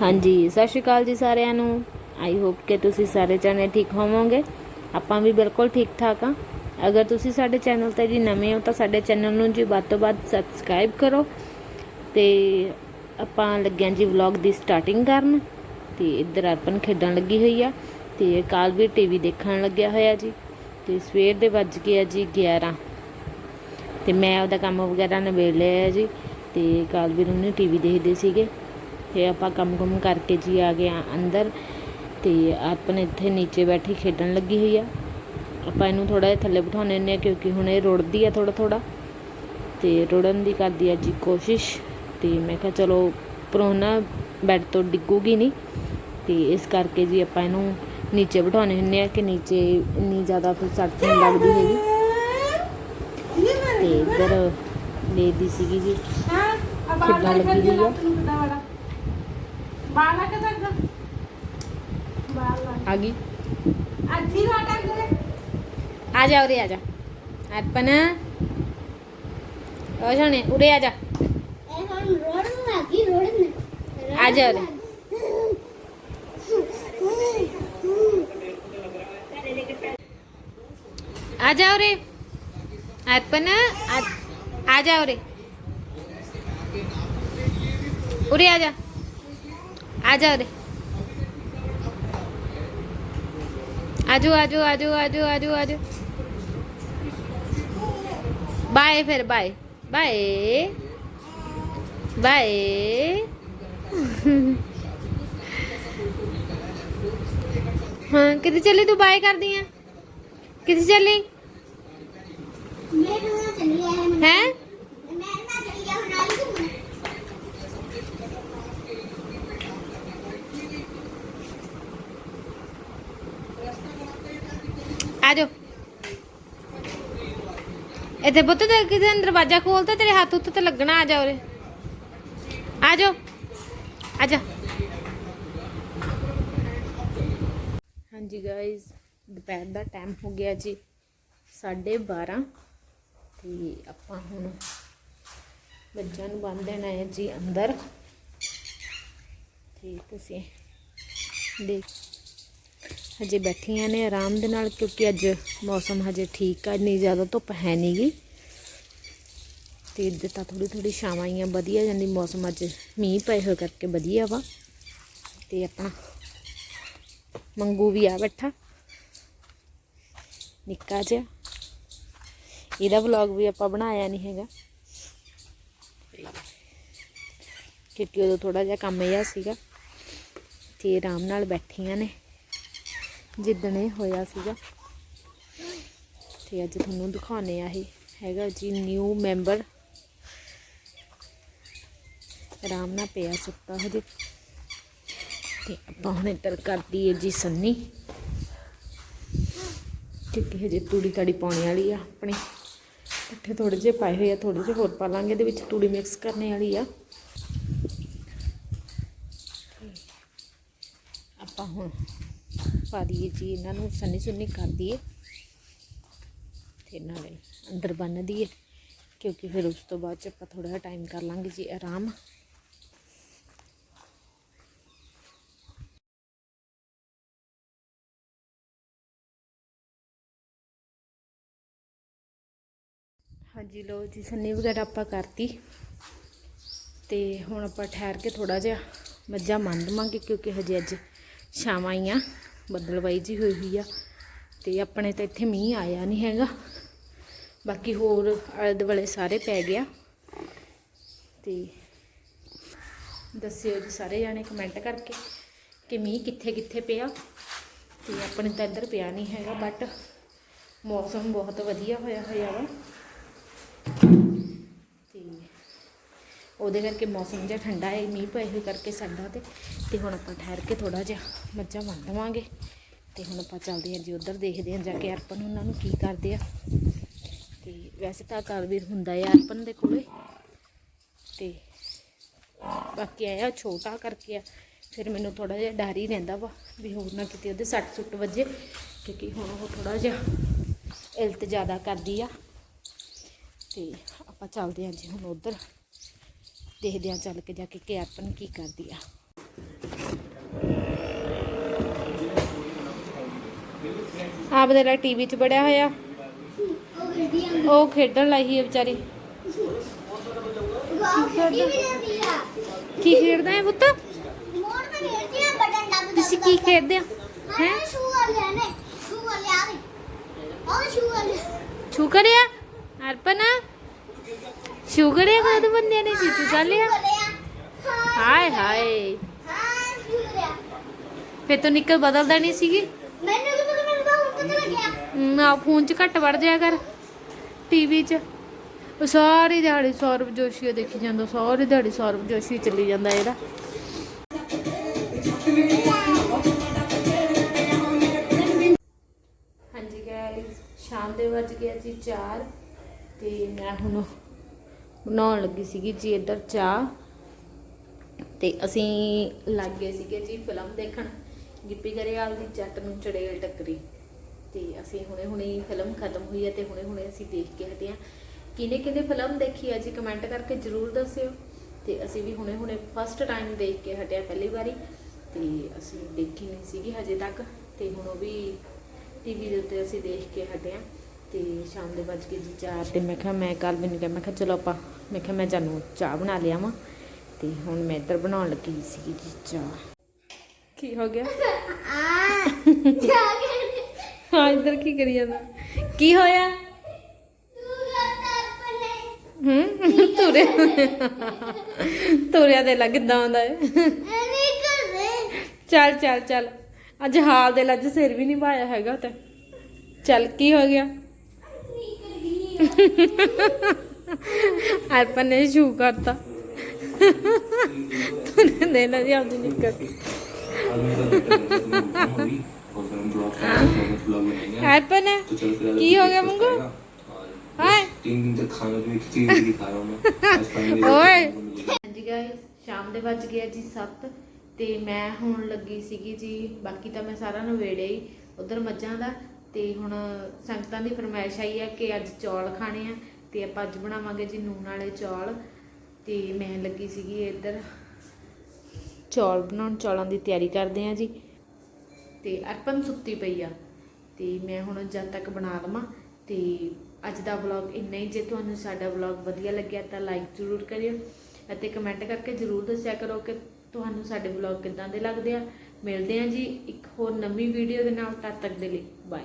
ਹਾਂਜੀ, ਸਤਿ ਸ਼੍ਰੀ ਅਕਾਲ ਜੀ ਸਾਰਿਆਂ ਨੂੰ। ਆਈ ਹੋਪ ਕਿ ਤੁਸੀਂ ਸਾਰੇ ਜਣੇ ਠੀਕ ਹੋਵੋਗੇ। ਆਪਾਂ ਵੀ ਬਿਲਕੁਲ ਠੀਕ ਠਾਕ ਆ ਅਗਰ ਤੁਸੀਂ ਸਾਡੇ ਚੈਨਲ ਤੇ ਜੀ ਨਵੇਂ ਹੋ ਤਾਂ ਸਾਡੇ ਚੈਨਲ ਨੂੰ ਜੀ ਵੱਧ ਤੋਂ ਵੱਧ ਸਬਸਕ੍ਰਾਈਬ ਕਰੋ। ਤੇ ਆਪਾਂ ਲੱਗਿਆਂ ਜੀ ਵਲੌਗ ਦੀ ਸਟਾਰਟਿੰਗ ਕਰਨ। ਤੇ ਇੱਧਰ ਅਰਪਨ ਖੇਡਣ ਲੱਗੀ ਹੋਈ ਆ। ਤੇ ਕਾਲਵੀਰ ਟੀਵੀ ਦੇਖਣ ਲੱਗਿਆ ਹੋਇਆ ਜੀ। ਤੇ ਸਵੇਰ ਦੇ ਵੱਜ ਗਿਆ ਜੀ 11 ਤੇ ਮੈਂ ਉਹਦਾ ਕੰਮ ਵਗੈਰਾ ਨਿਬੇੜ ਲਿਆ ਜੀ। ਤੇ ਕਾਲਵੀਰ ਉਹਨੇ ਟੀਵੀ ਦੇਖਦੇ ਸੀਗੇ। ਤੇ ਆਪਾਂ ਕੰਮ ਕੁਮ ਕਰਕੇ ਜੀ ਆ ਗਏ ਆ ਅੰਦਰ ਤੇ ਆਪਣੇ ਇੱਥੇ ਨੀਚੇ ਬੈਠੀ ਖੇਡਣ ਲੱਗੀ ਹੋਈ ਆ। ਆਪਾਂ ਇਹਨੂੰ ਥੋੜਾ ਜਿਹਾ ਥੱਲੇ ਬਿਠਾਉਣੇ ਨੇ ਕਿਉਂਕਿ ਹੁਣ ਇਹ ਰੁੜਦੀ ਆ ਥੋੜਾ ਥੋੜਾ ਤੇ ਰੁੜਨ ਦੀ ਕਰਦੀ ਆ ਜੀ ਕੋਸ਼ਿਸ਼ ਤੇ ਮੈਂ ਕਿਹਾ ਚਲੋ ਉੱਪਰੋਂ ਨਾ ਬੈੱਡ ਤੋਂ ਡਿੱਗੂਗੀ ਨਹੀਂ। ਤੇ ਇਸ ਕਰਕੇ ਜੀ ਆਪਾਂ ਇਹਨੂੰ ਨੀਚੇ ਬਿਠਾਉਣੇ ਹੁੰਦੇ ਆ ਕਿ ਨੀਚੇ ਇੰਨੀ ਜ਼ਿਆਦਾ ਫਿਰ ਸੱਟ ਨਹੀਂ ਲੱਗਦੀ ਹੈਗੀ। ਤੇ ਇੱਧਰ ਲੇਦੀ ਸੀਗੀ ਜੀ। ਖਿੱਦਾਂ ਲੱਗੀ ਹੋਈ ਆ। ਬਾਲਾ ਕਿਦਾਂ ਬਾਲਾ। ਆ ਗਈ। ਅੱਧੀ ਵਾਟਾ ਕਰੇ ਆ ਜਾ ਉਰੇ ਆ ਜਾ। ਅਰਪਨ। ਹੋ ਜਾਣੇ ਉਰੇ ਆ ਜਾ। ਇਹ ਹੁਣ ਰੋੜਨ ਲੱਗੀ ਰੋੜਨ ਆ ਜਾ ਉਰੇ। ਆ ਜਾ ਉਰੇ। ਅਰਪਨ ਆ- ਆ ਜਾ ਉਰੇ। ਉਰੇ ਆ ਜਾ। ਆ ਜਾ ਉਰੇ ਆਜੋ ਆਜੋ ਆਜੋ ਆਜੋ ਆਜੋ ਆਜੋ ਬਾਏ ਫਿਰ ਬਾਏ ਬਾਏ ਬਾਏ ਹਾਂ ਕਿੱਥੇ ਚੱਲੀ ਤੂੰ ਬਾਏ ਕਰਦੀ ਆ ਕਿੱਥੇ ਚੱਲੀ ਮੈਂ ਨਾ ਚੱਲੀ ਆ ਮੈਂ ਹੈ ਨਾ ਚੱਲੀ ਆ ਹੁਣ ਆਈ ਘੁੰਮਣ ਆਜੋ। ਇੱਥੇ ਪੁੱਤ ਤੇ ਕਿਤੇ ਦਰਵਾਜ਼ਾ ਖੋਲਤਾ ਤੇਰੇ ਹੱਥ ਉੱਤੇ ਤੇ ਲੱਗਣਾ, ਆ ਜਾ ਉਰੇ। ਆਜੋ। ਆਜਾ। ਹਾਂਜੀ ਗਾਇਜ਼ ਦੁਪਹਿਰ ਦਾ ਟਾਈਮ ਹੋ ਗਿਆ ਜੀ 12:30 ਤੇ ਆਪਾਂ ਹੁਣ ਬੱਚਿਆਂ ਨੂੰ ਬੰਨ ਦੇਣਾ ਹੈ ਜੀ ਅੰਦਰ। ਤੇ ਤੁਸੀਂ ਦੇਖ ਹਜੇ ਬੈਠੀਆਂ ਨੇ ਆਰਾਮ ਦੇ ਨਾਲ ਕਿਉਂਕਿ ਅੱਜ ਮੌਸਮ ਹਜੇ ਠੀਕ ਆ ਨਹੀਂ ਜ਼ਿਆਦਾ ਧੁੱਪ ਹੈ ਨਹੀਂਗੀ ਤੇ ਇੱਧਰ ਤਾਂ ਥੋੜੀ ਥੋੜੀ ਛਾਵਾਂ ਆਈਆਂ, ਵਧੀਆ ਜਾਂਦੀ ਮੌਸਮ ਅੱਜ ਮੀਂਹ ਪਏ ਹੋਏ ਕਰਕੇ ਵਧੀਆ ਵਾ। ਤੇ ਆਪਣਾ ਮੰਗੂ ਵੀ ਆ ਬੈਠਾ। ਨਿੱਕਾ ਜਿਹਾ। ਇਹਦਾ ਵਲੌਗ ਵੀ ਆਪਾਂ ਬਣਾਇਆ ਨਹੀਂ ਹੈਗਾ। ਕਿਉਂਕਿ ਉਦੋਂ ਥੋੜਾ ਜਿਹਾ ਕੰਮ ਜਿਹਾ ਸੀਗਾ। ਤੇ ਆਰਾਮ ਨਾਲ ਬੈਠੀਆਂ ਨੇ। ਜਿੱਦਣ ਇਹ ਹੋਇਆ ਸੀਗਾ। ਤੇ ਅੱਜ ਤੁਹਾਨੂੰ ਦਿਖਾਉਣੇ ਆ ਇਹ ਹੈਗਾ ਜੀ ਨਿਊ ਮੈਂਬਰ ਆਰਾਮ ਨਾਲ ਪਿਆ ਸੁੱਤਾ ਹਜੇ। ਤੇ ਆਪਾਂ ਹੁਣ ਇੱਧਰ ਕਰਦੀ ਹੈ ਜੀ ਸੰਨੀ। ਕਿਉਂਕਿ ਹਜੇ ਤੂੜੀ ਤਾੜੀ ਪਾਉਣੇ ਵਾਲੀ ਆ ਆਪਣੇ। ਪੱਠੇ ਥੋੜੇ ਜਿਹੇ ਪਾਏ ਹੋਏ ਆ ਥੋੜੇ ਜਿਹੇ ਹੋਰ ਪਾ ਲਾਂਗੇ, ਇਹਦੇ ਵਿੱਚ ਤੂੜੀ ਮਿਕਸ ਕਰਨੇ ਵਾਲੀ ਆ। ਆਪਾਂ ਹੁਣ ਪਾ ਦਈਏ ਜੀ, ਇਹਨਾਂ ਨੂੰ ਸੰਨੀ ਸੁੰਨੀ ਕਰ ਦਈਏ ਤੇ ਨਾਲੇ ਅੰਦਰ ਬੰਨ ਦਈਏ, ਕਿਉਂਕਿ ਫਿਰ ਉਸ ਤੋਂ ਬਾਅਦ ਚ ਆਪਾਂ ਥੋੜਾ ਜਿਹਾ ਟਾਈਮ ਕਰ ਲਾਂਗੇ ਜੀ, ਆਰਾਮ। ਹਾਂਜੀ ਲੋ ਜੀ, ਸੰਨੀ ਵਗੈਰਾ ਆਪਾਂ ਕਰਤੀ। ਤੇ ਹੁਣ ਆਪਾਂ ਠਹਿਰ ਕੇ ਥੋੜਾ ਜਿਹਾ ਮੱਝਾਂ ਮੰਨ ਲਵਾਂਗੇ ਕਿਉਂਕਿ ਹਜੇ ਅੱਜ ਛਾਵਾਂ ਆ। ਬੱਦਲਵਾਈ ਜੀ ਹੋਈ ਹੋਈ ਆ ਤੇ ਆਪਣੇ ਤਾਂ ਇੱਥੇ ਮੀਂਹ ਆਇਆ ਨਹੀਂ ਹੈਗਾ। ਬਾਕੀ ਹੋਰ ਆਲੇ ਦੁਆਲੇ ਸਾਰੇ ਪੈ ਗਿਆ। ਤੇ ਦੱਸਿਓ ਜੀ ਸਾਰੇ ਜਾਣੇ ਕਮੈਂਟ ਕਰਕੇ ਕਿ ਮੀਂਹ ਕਿੱਥੇ ਕਿੱਥੇ ਪਿਆ। ਤੇ ਆਪਣੇ ਤਾਂ ਇੱਧਰ ਪਿਆ ਨਹੀਂ ਹੈਗਾ ਬਟ ਮੌਸਮ ਬਹੁਤ ਵਧੀਆ ਹੋਇਆ ਹੋਇਆ ਵਾ। ਉਹਦੇ ਕਰਕੇ ਮੌਸਮ ਜਿਹਾ ਠੰਡਾ ਹੈ, ਮੀਂਹ ਪਏ ਹੋਏ ਕਰਕੇ ਸਾਡਾ ਤੇ ਤੇ ਹੁਣ ਆਪਾਂ ਠਹਿਰ ਕੇ ਥੋੜਾ ਜਿਹਾ ਮੱਝਾਂ ਬੰਨ ਦੇਵਾਂਗੇ। ਤੇ ਹੁਣ ਆਪਾਂ ਚੱਲਦੇ ਹਾਂ ਜੀ ਉੱਧਰ, ਦੇਖਦੇ ਹਾਂ ਜਾ ਕੇ ਅਰਪਨ ਉਹਨਾਂ ਨੂੰ ਕੀ ਕਰਦੇ ਆ। ਤੇ ਵੈਸੇ ਤਾਂ ਕਾਲਵੀਰ ਹੁੰਦਾ ਹੈ ਅਰਪਨ ਦੇ ਕੋਲੇ। ਤੇ ਬਾਕੀ ਆਇਆ ਛੋਟਾ ਕਰਕੇ ਆ, ਫਿਰ ਮੈਨੂੰ ਥੋੜਾ ਜਿਹਾ ਡਰ ਹੀ ਰਹਿੰਦਾ ਵਾ ਵੀ ਹੋਰ ਨਾ ਕਿਤੇ ਉਹਦੇ ਸੱਟ ਸੁੱਟ ਵੱਜੇ, ਕਿਉਂਕਿ ਹੁਣ ਉਹ ਥੋੜਾ ਜਿਹਾ ਇਲਤ ਜ਼ਿਆਦਾ ਕਰਦੀ ਆ। ਤੇ ਆਪਾਂ ਚੱਲਦੇ ਹਾਂ ਜੀ ਹੁਣ ਉਧਰ। ਦੇਖਦੇ ਹਾਂ ਚੱਲ ਕੇ ਜਾ ਕੇ ਕਿ ਅਰਪਨ ਕੀ ਕਰਦੀ ਆ ਆਪ ਦੇ ਲਾ ਟੀਵੀ 'ਚ ਬੜਿਆ ਹੋਇਆ ਉਹ ਵੀਡੀਓ ਉਹ ਖੇਡਣ ਲਈ ਹੈ ਵਿਚਾਰੀ ਗਾਉ ਖੇਡੀ ਵੀ ਜਾਂਦੀ ਆ ਕੀ ਖੇਡਦਾ ਹੈ ਪੁੱਤ ਮੋੜ ਤੇ ਖੇਡਦੀ ਆ ਬਟਨ ਦੱਬ ਤੁਸੀਂ ਕੀ ਖੇਡਦੇ ਆ ਹੈ ਹੈ ਸ਼ੂ ਵਾਲਿਆ ਨੇ ਸ਼ੂ ਵਾਲਿਆ ਨੇ ਉਹ ਸ਼ੂ ਵਾਲਿਆ ਛੂ ਕਰਿਆ ਅਰਪਨ ਛੂ ਕਰਿਆ ਕਦ ਬੰਦਿਆਂ ਨੇ ਚੀਚੂ ਕਰ ਲਿਆ। ਹਾਏ ਹਾਏ। ਹਾਂ। ਫੇ ਤੂੰ ਨਿੱਕਲ ਬਦਲਦਾ ਨਹੀਂ ਸੀਗੀ। ਮੈਨੂੰ ਕੀ ਪਤਾ ਮੈਨੂੰ ਤਾਂ ਹੁਣ ਪਤਾ ਲੱਗਿਆ। ਨਾ ਫੋਨ 'ਚ ਘੱਟ ਵੜ ਜਾਇਆ ਕਰ ਟੀਵੀ 'ਚ। ਉਹ ਸਾਰੀ ਦਿਹਾੜੀ ਸੌਰਵ ਜੋਸ਼ੀ ਦੇਖੀ ਜਾਂਦਾ ਸਾਰੀ ਦਿਹਾੜੀ ਸੌਰਵ ਜੋਸ਼ੀ ਚੱਲੀ ਜਾਂਦਾ ਇਹਦਾ। ਹਾਂਜੀ ਗਾਇਸ ਸ਼ਾਮ ਦੇ ਵੱਜ ਗਿਆ ਜੀ 4 ਤੇ ਮੈਂ ਹੁਣ ਬਣਾਉਣ ਲੱਗੀ ਸੀਗੀ ਜੀ ਇੱਧਰ ਚਾਹ। ਤੇ ਅਸੀਂ ਲੱਗ ਗਏ ਸੀਗੇ ਜੀ ਫਿਲਮ ਦੇਖਣ। ਗਿੱਪੀ ਗਰੇਵਾਲ ਦੀ ਜੱਟ ਨੂੰ ਚੜੇਲ ਟੱਕਰੀ। ਤੇ ਅਸੀਂ ਹੁਣੇ ਹੁਣੇ ਫਿਲਮ ਖਤਮ ਹੋਈ ਹੈ ਤੇ ਹੁਣੇ ਹੁਣੇ ਅਸੀਂ ਦੇਖ ਕੇ ਹਟੇ ਹਾਂ। ਕਿਨੇ ਕਿਨੇ ਫਿਲਮ ਦੇਖੀ ਹੈ ਜੀ ਕਮੈਂਟ ਕਰਕੇ ਜਰੂਰ ਦੱਸਿਓ। ਤੇ ਅਸੀਂ ਵੀ ਹੁਣੇ ਹੁਣੇ ਫਸਟ ਟਾਈਮ ਦੇਖ ਕੇ ਹਟਿਆ ਪਹਿਲੀ ਵਾਰੀ। ਤੇ ਅਸੀਂ ਦੇਖੀ ਨਹੀਂ ਸੀਗੀ ਹਜੇ ਤੱਕ। ਤੇ ਹੁਣ ਉਹ ਵੀ ਟੀਵੀ ਦੇ ਉੱਤੇ ਅਸੀਂ ਦੇਖ ਕੇ ਹਟੇ ਹਾਂ। ਤੇ ਸ਼ਾਮ ਦੇ ਵੱਜ ਕੇ ਜੀ ਚਾਰ ਤੇ ਮੈਂ ਕਿਹਾ, ਮੈਂ ਕੱਲ ਮੈਨੂੰ ਕਿਹਾ, ਮੈਂ ਕਿਹਾ, ਚਲੋ ਆਪਾਂ, ਮੈਂ ਕਿਹਾ, ਮੈਂ ਜਾਨੂੰ ਚਾਹ ਬਣਾ ਲਿਆ ਵਾਂ। ਤੇ ਹੁਣ ਮੈਂ ਇੱਧਰ ਬਣਾਉਣ ਲੱਗੀ ਸੀ ਜੀ ਚਾਹ। ਕੀ ਹੋ ਗਿਆ? ਹਾਂ, ਇੱਧਰ ਕੀ ਕਰੀ ਜਾਂਦਾ? ਕੀ ਹੋਇਆ? ਤੂੰ ਹੂੰ ਤੁਰੇ ਤੁਰਿਆ ਦੇ ਲੱਗ ਕਿੱਦਾਂ ਆਉਂਦਾ ਹੈ ਚੱਲ ਚੱਲ ਚੱਲ। ਅੱਜ ਹਾਲ ਦੇ ਲੱਜ ਸਿਰ ਵੀ ਨਹੀਂ ਪਾਇਆ ਹੈਗਾ ਤੇ ਚੱਲ, ਕੀ ਹੋ ਗਿਆ? ਅਰਪਨ ਨੇ ਸ਼ੂ ਕਰਤਾ। ਤੂੰ ਦੇ ਲੈ ਜੀ, ਆਪਦੀ ਨਿਕਲ ਅਰਪਨ ਕੀ ਹੋ ਗਿਆ ਮੰਗੂ? ਹਾਏ। ਤਿੰਨ ਦੇ ਖਾਣੇ ਵਿੱਚ ਚੀਜ਼ ਦਿਖਾ ਰਹਾ ਮੈਂ ਓਏ। ਹਾਂਜੀ ਗਾਇਸ ਸ਼ਾਮ ਦੇ ਵੱਜ ਗਿਆ ਜੀ 7 ਤੇ ਮੈਂ ਹੁਣ ਲੱਗੀ ਸੀਗੀ ਜੀ, ਬਾਕੀ ਤਾਂ ਮੈਂ ਸਾਰਾ ਨਵੇੜਿਆ ਹੀ, ਉਧਰ ਮੱਝਾਂ ਦਾ ਤੇ ਹੁਣ ਸੰਗਤਾਂ ਦੀ ਫਰਮਾਇਸ਼ ਆਈ ਹੈ ਕਿ ਅੱਜ ਚੌਲ ਖਾਣੇ ਆ ਤੇ ਆਪਾਂ ਅੱਜ ਬਣਾਵਾਂਗੇ ਜੀ ਨੂਨ ਵਾਲੇ ਚੌਲ ਤੇ ਮੈਂ ਲੱਗੀ ਸੀਗੀ ਇੱਧਰ ਚੌਲ ਬਣਾਉਣ, ਚੌਲਾਂ ਦੀ ਤਿਆਰੀ ਕਰਦੇ ਆ ਜੀ। ਤੇ ਅਰਪਨ ਸੁੱਤੀ ਪਈ ਆ ਤੇ ਮੈਂ ਹੁਣ ਜਦ ਤੱਕ ਬਣਾ ਲਵਾਂ ਤੇ ਅੱਜ ਦਾ ਵਲੌਗ ਇੰਨਾ ਹੀ। ਜੇ ਤੁਹਾਨੂੰ ਸਾਡਾ ਵਲੌਗ ਵਧੀਆ ਲੱਗਿਆ ਤਾਂ ਲਾਈਕ ਜ਼ਰੂਰ ਕਰਿਓ ਅਤੇ ਕਮੈਂਟ ਕਰਕੇ ਜ਼ਰੂਰ ਦੱਸਿਆ ਕਰੋ ਕਿ ਤੁਹਾਨੂੰ ਸਾਡੇ ਵਲੌਗ ਕਿੱਦਾਂ ਦੇ ਲੱਗਦੇ ਆ। ਮਿਲਦੇ ਆ ਜੀ ਇੱਕ ਹੋਰ ਨਵੀਂ ਵੀਡੀਓ ਦੇ ਨਾਲ, ਤਦ ਤੱਕ ਦੇ ਲਈ ਬਾਏ